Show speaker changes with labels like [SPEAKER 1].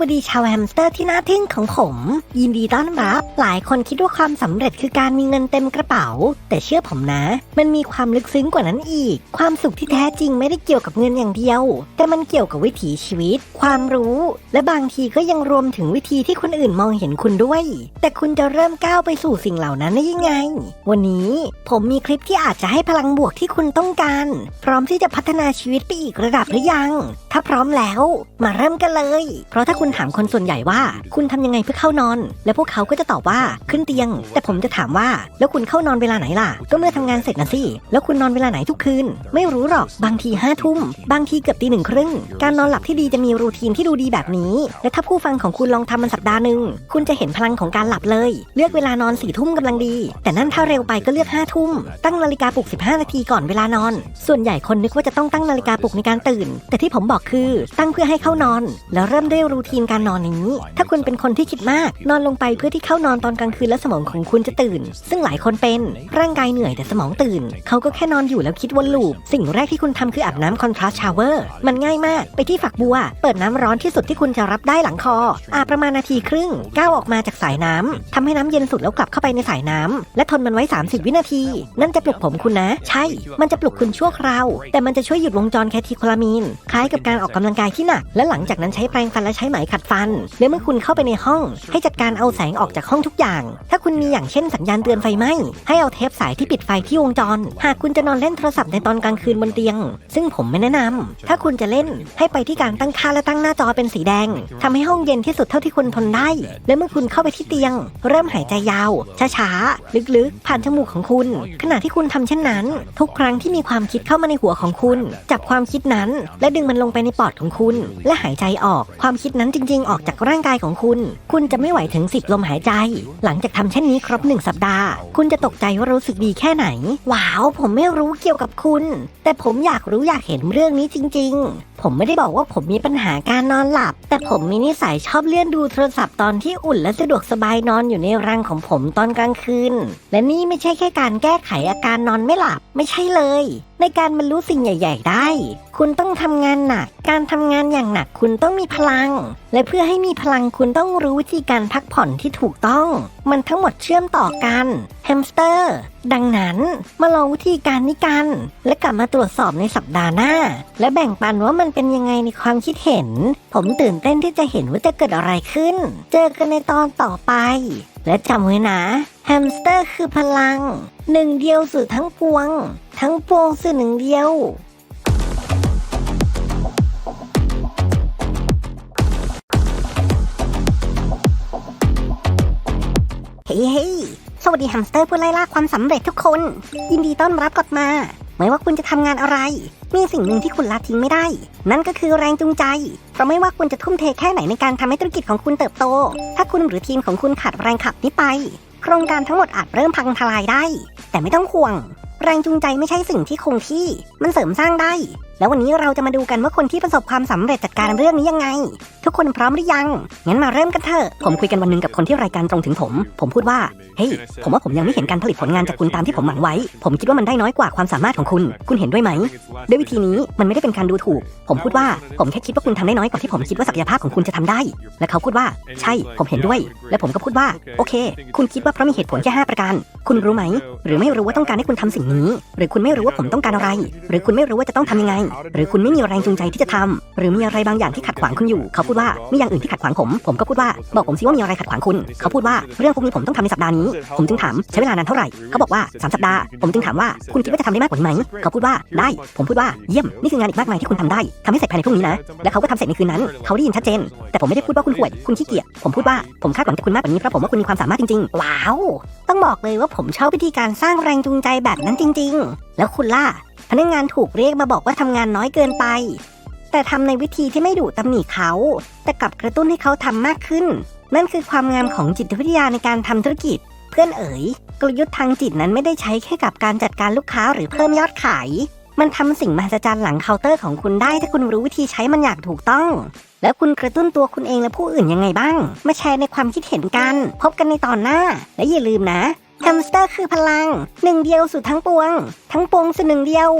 [SPEAKER 1] วัสดีชาวแฮมสเตอร์ที่น่าทึ่งของผม ยินดีต้อนรับ หลายคนคิดว่าความสำเร็จคือการมีเงินเต็มกระเป๋า แต่เชื่อผมนะ มันมีความลึกซึ้งกว่านั้นอีก ความสุขที่แท้จริงไม่ได้เกี่ยวกับเงินอย่างเดียว แต่มันเกี่ยวกับวิถีชีวิต ความรู้ และบางทีก็ยังรวมถึงวิธีที่คนอื่นมองเห็นคุณด้วย แต่คุณจะเริ่มก้าวไปสู่สิ่งเหล่านั้นได้ยังไง วันนี้ผมมีคลิปที่อาจจะให้พลังบวกที่คุณต้องการ พร้อมที่จะพัฒนาชีวิตไปอีกระดับหรือยัง ถ้าพร้อมแล้ว มาเริ่มกันเลย เพราะถ้าคุณณถามคนส่วนใหญ่ว่า คุณทำยังไงเพื่อเข้านอน แล้วพวกเขาก็จะตอบว่าขึ้นเตียง แต่ผมจะถามว่า แล้วคุณเข้านอนเวลาไหนล่ะ ก็เมื่อทำงานเสร็จนะสิ แล้วคุณนอนเวลาไหนทุกคืน ไม่รู้หรอก บางทีห้าทุ่ม บางทีเกือบตีหนึ่งครึ่ง การนอนหลับที่ดีจะมีรูทีนที่ดูดีแบบนี้ และถ้าผู้ฟังของคุณลองทำมันสัปดาห์หนึ่ง คุณจะเห็นพลังของการหลับเลย เลือกเวลานอนสี่ทุ่มกำลังดี แต่นั่นถ้าเร็วไปก็เลือกห้าทุ่ม ตั้งนาฬิกาปลุก 15 นาทีก่อนเวลานอน ส่วนใหญ่คนนึกว่าจะต้องตั้งนาฬิกาปลุกในการตื่น แต่ที่ผมบอกคือ ตั้งเพื่อให้เข้านอน แล้วเริ่มด้วยรูทีนการนอนนี้ ถ้าคุณเป็นคนที่คิดมาก นอนลงไปเพื่อที่เข้านอนตอนกลางคืนแล้วสมองของคุณจะตื่น ซึ่งหลายคนเป็นร่างกายเหนื่อยแต่สมองตื่น เขาก็แค่นอนอยู่แล้วคิดวนลูป สิ่งแรกที่คุณทำคืออาบน้ำคอนทราสต์ชาวเวอร์มันง่ายมาก ไปที่ฝักบัว เปิดน้ำร้อนที่สุดที่คุณจะรับได้หลังคอ อาบประมาณนาทีครึ่งก้าวออกมาจากสายน้ำทำให้น้ำเย็นสุดแล้วกลับเข้าไปในสายน้ำและทนมันไว้ 30 วินาที นั่นจะปลุกผมคุณนะ ใช่ มันจะปลุกคุณชั่วคราวแต่มันจะช่วยหยุดวงจรแคทิโคลามีน คล้ายกับการออกกำลังกายที่หนักและหลังจากนั้นใช้แปรงฟันและใช้ไหมขัดฟัน และเมื่อคุณเข้าไปในห้อง ให้จัดการเอาแสงออกจากห้องทุกอย่าง ถ้าคุณมีอย่างเช่นสัญญาณเตือนไฟไหม้ให้เอาเทปสายที่ปิดไฟที่วงจร หากคุณจะนอนเล่นโทรศัพท์ในตอนกลางคืนบนเตียง ซึ่งผมไม่แนะนำถ้าคุณจะเล่นให้ไปที่การตั้งค่าและตั้งหน้าจอเป็นสีแดงทำให้ห้องเย็นที่สุดเท่าที่คุณทนได้ และเมื่อคุณเข้าไปที่เตียง เริ่มหายใจยาว ช้าๆ ลึกๆ ผ่านจมูกของคุณ ขณะที่คุณทำเช่นนั้น ทุกครั้งที่มีความคิดเข้ามาในหัวของคุณ จับความคิดนั้น และดึงมันลงไปในปอดของคุณ และหายใจออก ความคิดนั้นจริง ๆ ออกจากร่างกายของคุณ คุณจะไม่ไหวถึงสิบลมหายใจ หลังจากทำเช่นนี้ครบหนึ่งสัปดาห์ คุณจะตกใจว่ารู้สึกดีแค่ไหน ว้าว ผมไม่รู้เกี่ยวกับคุณ แต่ผมอยากรู้อยากเห็นเรื่องนี้จริง ๆ ผมไม่ได้บอกว่าผมมีปัญหาการนอนหลับ แต่ผมมีนิสัยชอบเลื่อนดูโทรศัพท์ตอนที่อุ่นและสะดวกสบายนอนอยู่ในรังของผมตอนกลางคืน และนี่ไม่ใช่แค่การแก้ไขอาการนอนไม่หลับ ไม่ใช่เลย ในการบรรลุสิ่งใหญ่ ๆ ได้ คุณต้องทำงานหนัก การทำงานอย่างหนักคุณต้องมีพลัง และเพื่อให้มีพลังคุณต้องรู้วิธีการพักผ่อนที่ถูกต้อง มันทั้งหมดเชื่อมต่อกันแฮมสเตอร์ ดังนั้นมาลองวิธีการนี้กัน และกลับมาตรวจสอบในสัปดาห์หน้า และแบ่งปันว่ามันเป็นยังไงในความคิดเห็น ผมตื่นเต้นที่จะเห็นว่าจะเกิดอะไรขึ้น เจอกันในตอนต่อไป และจำไว้นะแฮมสเตอร์คือพลัง หนึ่งเดียวสื่อทั้งปวง ทั้งปวงสื่อหนึ่งเดียว ฮ้เฮ้สวัสดีแฮมสเตอร์ผู้ไล่ล่าความสำเร็จทุกคน ยินดีต้อนรับกลับมา ไม่ว่าคุณจะทำงานอะไร มีสิ่งหนึ่งที่คุณละทิ้งไม่ได้ นั่นก็คือแรงจูงใจ เพราะไม่ว่าคุณจะทุ่มเทแค่ไหนในการทำให้ธุรกิจของคุณเติบโต ถ้าคุณหรือทีมของคุณขาดแรงขับนี้ไป โครงการทั้งหมดอาจเริ่มพังทลายได้ แต่ไม่ต้องห่วง แรงจูงใจไม่ใช่สิ่งที่คงที่ มันเสริมสร้างได้แล้ววันนี้เราจะมาดูกันว่าคนที่ประสบความสำเร็จจัดการเรื่องนี้ยังไง ทุกคนพร้อมหรือยัง งั้นมาเริ่มกันเถอะ ผมคุยกันวันหนึงกับคนที่รายการตรงถึงผม ผมพูดว่า เฮ้ยผมว่าผมยังไม่เห็นการผลิตผลงานจากคุณตามที่ผมหวังไว้ ผมคิดว่ามันได้น้อยกว่าความสามารถของคุณ คุณเห็นด้วยไหม ด้วยวิธีนี้มันไม่ได้เป็นการดูถูก ผมพูดว่า ผมแค่คิดว่าคุณทำได้น้อยกว่าที่ผมคิดว่าศักยภาพของคุณจะทำได้ และเขาพูดว่า ใช่ ผมเห็นด้วย และผมก็พูดว่า โอเค คุณคิดว่าเพราะมีเหตุผลแค่5ประการ คุณรู้ไหม หรือไม่รู้ว่าต้องการให้คุณทำสิ่งนี้ หรือคุณไม่รู้ว่าผมต้องการอะไร หรือคุณไม่รู้ว่าจะต้องทำยังไงหรือคุณไม่มีแรงจูงใจที่จะทำหรือมีอะไรบางอย่างที่ขัดขวางคุณอยู่ เขาพูดว่ามีอย่างอื่นที่ขัดขวางผม ผมก็พูดว่าบอกผมสิว่ามีอะไรขัดขวางคุณ เขาพูดว่าเรื่องพวกนี้ผมต้องทำในสัปดาห์นี้ ผมจึงถามใช้เวลานานเท่าไหร่ เขาบอกว่าสามสัปดาห์ ผมจึงถามว่าคุณคิดว่าจะทำได้มากกว่านี้ไหม เขาพูดว่าได้ ผมพูดว่าเยี่ยม นี่คืองานอีกมากมายที่คุณทำได้ทำให้เสร็จภายในพรุ่งนี้นะ และเขาก็ทำเสร็จในคืนนั้น เขาได้ยินชัดเจน แต่ผมไม่ได้พูดว่าคุณห่วย คุณขี้เกียจ ผมพูดว่าผมคาดหวังจากคุณมากกว่านี้เพราะผมว่าคุณมีความสามารถจริงๆ ว้าว ต้องบอกเลยว่าผมชอบวิธีการสร้างแรงจูงใจแบบนั้นจริง ๆ แล้วคุณล่ะ พนักงานถูกเรียกมาบอกว่าทำงานน้อยเกินไป แต่ทำในวิธีที่ไม่ดุตำหนิเขา แต่กลับกระตุ้นให้เขาทำมากขึ้น นั่นคือความงามของจิตวิทยาในการทำธุรกิจ เพื่อนเอ๋ย กลยุทธ์ทางจิตนั้นไม่ได้ใช้แค่กับการจัดการลูกค้าหรือเพิ่มยอดขาย มันทำสิ่งมหัศจรรย์หลังเคาน์เตอร์ของคุณได้ถ้าคุณรู้วิธีใช้มันอย่างถูกต้อง แล้วคุณกระตุ้นตัวคุณเองและผู้อื่นยังไงบ้าง มาแชร์ในความคิดเห็นกัน พบกันในตอนหน้า และอย่าลืมนะ แฮมสเตอร์คือพลัง หนึ่งเดียวสุดทั้งปวง ทั้งปวงสุดหนึ่งเดียว